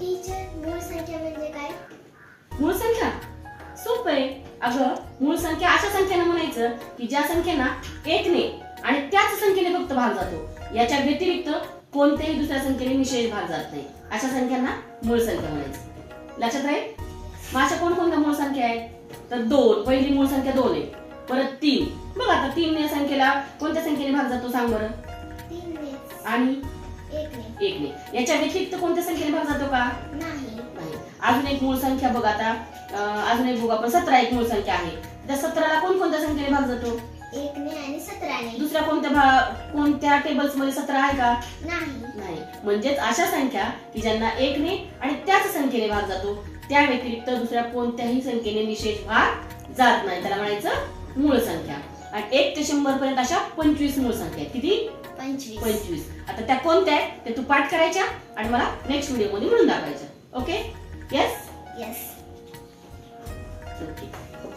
Teacher मूळ संख्या म्हणजे काय? मूळ संख्या? सोपं आहे. अगं मूळ संख्या अशा संख्येनं म्हणायचं की ज्या संख्येना एकने आणि त्याच संख्येने फक्त भाग जातो. याच्या व्यतिरिक्त कोणत्याही दुसऱ्या संख्येने निषेध भाग जात नाही. अशा संख्यांना मूळ संख्या म्हणायचं. लक्षात राहील? मग अशा कोणकोणत्या मूळ संख्या आहेत? तर दोन. पहिली मूळ संख्या दोन आहे. परत तीन. बघ आता तीन या संख्येला कोणत्या संख्येने भाग जातो सांग बरं. ने आणि एकने याच्या व्यतिरिक्त कोणत्या संख्येने भाग जातो का? नाही. अजून एक मूळ संख्या बघ आता. अजून एक बघू आपण. सतरा एक मूळ संख्या आहे. त्या सतराला कोण कोणत्या संख्येने भाग जातो? एकने आणि सतराने. दुसऱ्या कोणत्या भा- कोणत्या टेबल्समध्ये सतरा आहे का? नाही. नाही. म्हणजेच अशा संख्या की ज्यांना एकने आणि त्याच संख्येने भाग जातो त्या व्यतिरिक्त दुसऱ्या कोणत्याही संख्येने विशेष भाग जात नाही. त्याला म्हणायचं मूळ संख्या. आणि एक ते शंभर पर्यंत अशा पंचवीस मूळ संख्या आहेत. किती? पंचवीस. पंचवीस. आता त्या कोणत्या आहेत? ते तू पाठ करायच्या आणि मला नेक्स्ट व्हिडिओमध्ये म्हणून दाखवायच्या. Okay yes yes okay